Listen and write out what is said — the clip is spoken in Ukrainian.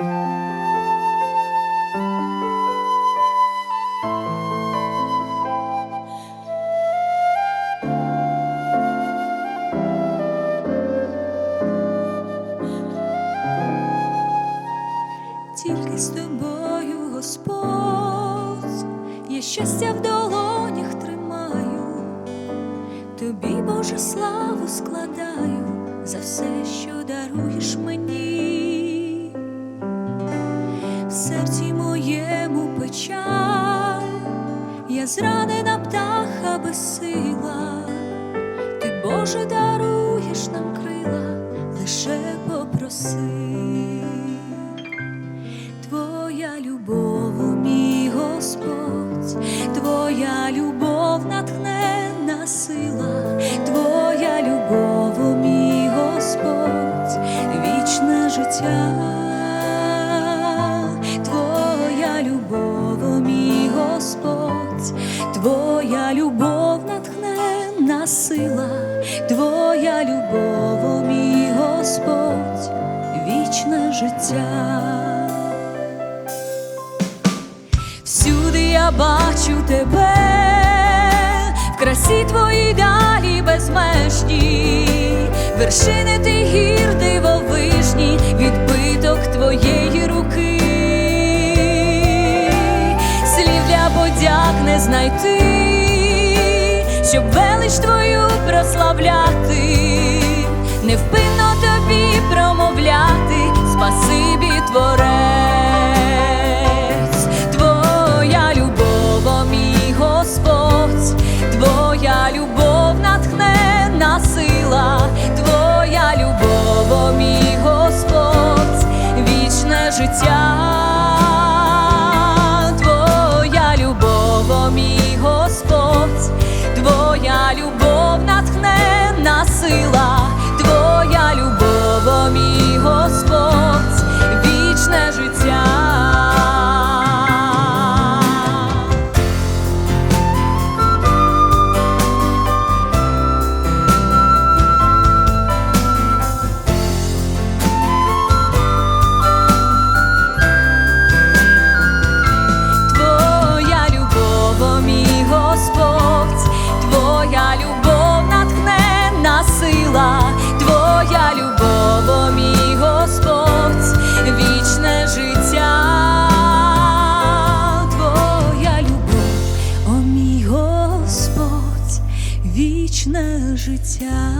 Тільки з тобою, Господь, я щастя в долонях тримаю, тобі, Боже, славу складаю за все, що даруєш мені, серці моєму печаль, я зранена птаха безсила, ти, Боже, даруєш нам крила, лише попроси. Твоя любов, мій Господь, Твоя любов натхненна сила, Твоя любов, мій Господь, вічне життя, натхненна сила, Твоя любов, мій Господь, вічне життя. Всюди я бачу тебе, в красі твоїй далі безмежні, вершини ти гір дивовижні, відбиток твоєї руки, слів для подяк не знайти, щоб велич твою прославляти, невпинно тобі промовляти, спасибі творець. Твоя любов, мій Господь, Твоя любов натхненна сила, Твоя любов, мій Господь, вічне життя. любов. сила, твоя любов, о мій Господь, вічне життя, твоя любов, о мій Господь, вічне життя.